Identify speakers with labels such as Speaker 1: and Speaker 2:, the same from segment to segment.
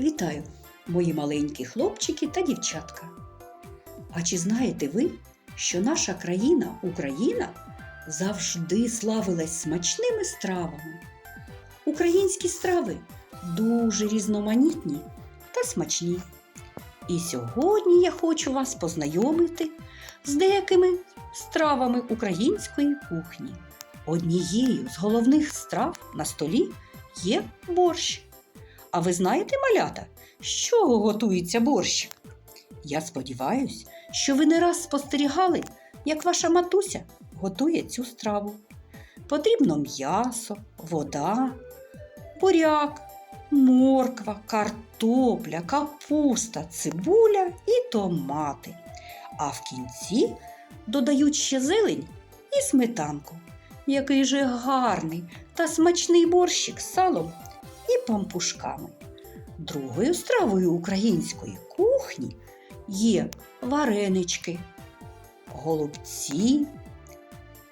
Speaker 1: Вітаю, мої маленькі хлопчики та дівчатка. А чи знаєте ви, що наша країна, Україна, завжди славилась смачними стравами? Українські страви дуже різноманітні та смачні. І сьогодні я хочу вас познайомити з деякими стравами української кухні. Однією з головних страв на столі є борщ. А ви знаєте, малята, з чого готується борщ? Я сподіваюсь, що ви не раз спостерігали, як ваша матуся готує цю страву. Потрібно м'ясо, вода, буряк, морква, картопля, капуста, цибуля і томати. А в кінці додають ще зелень і сметанку. Який же гарний та смачний борщик з салом і пампушками. Другою стравою української кухні є варенички, голубці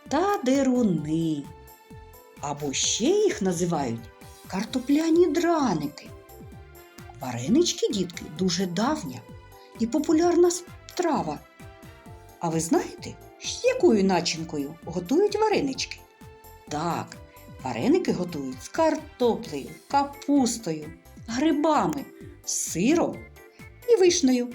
Speaker 1: та деруни. Або ще їх називають картопляні драники. Варенички, дітки, дуже давня і популярна страва. А ви знаєте, з якою начинкою готують варенички? Так, Вареники готують з картоплею, капустою, грибами, сиром і вишнею.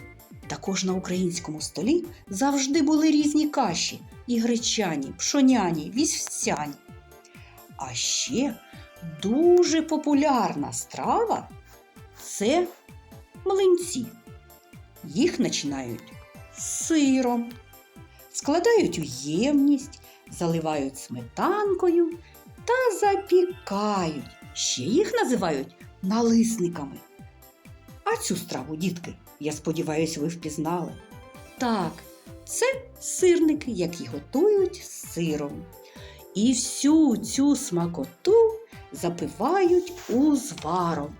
Speaker 1: Також на українському столі завжди були різні каші і гречані, пшоняні, вівсяні. А ще дуже популярна страва це млинці. Їх починають з сиром, складають у ємність, заливають сметанкою та запікають. Ще їх називають налисниками. А цю страву, дітки, я сподіваюся, ви впізнали. Так, це сирники, які готують з сиром. І всю цю смакоту запивають узваром.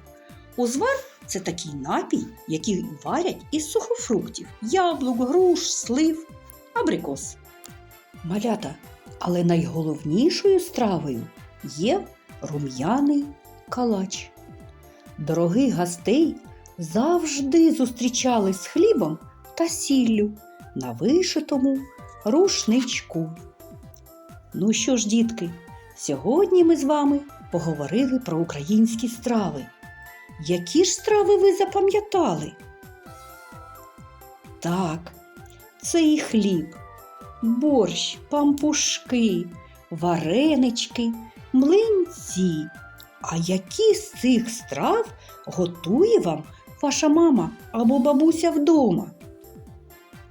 Speaker 1: Узвар це такий напій, який варять із сухофруктів, яблук, груш, слив, абрикос. Малята, але найголовнішою стравою є рум'яний калач. Дорогих гостей завжди зустрічали з хлібом та сіллю на вишитому рушничку. Ну що ж, дітки, сьогодні ми з вами поговорили про українські страви. Які ж страви ви запам'ятали? Так, це і хліб, борщ, пампушки, варенички, млинці. А які з цих страв готує вам ваша мама або бабуся вдома?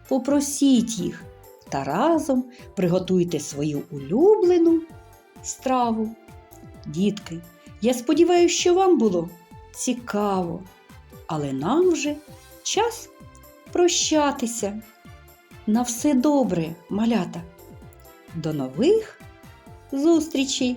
Speaker 1: Попросіть їх та разом приготуйте свою улюблену страву. Дітки, я сподіваюся, що вам було цікаво, але нам вже час прощатися. На все добре, малята. До нових зустрічей!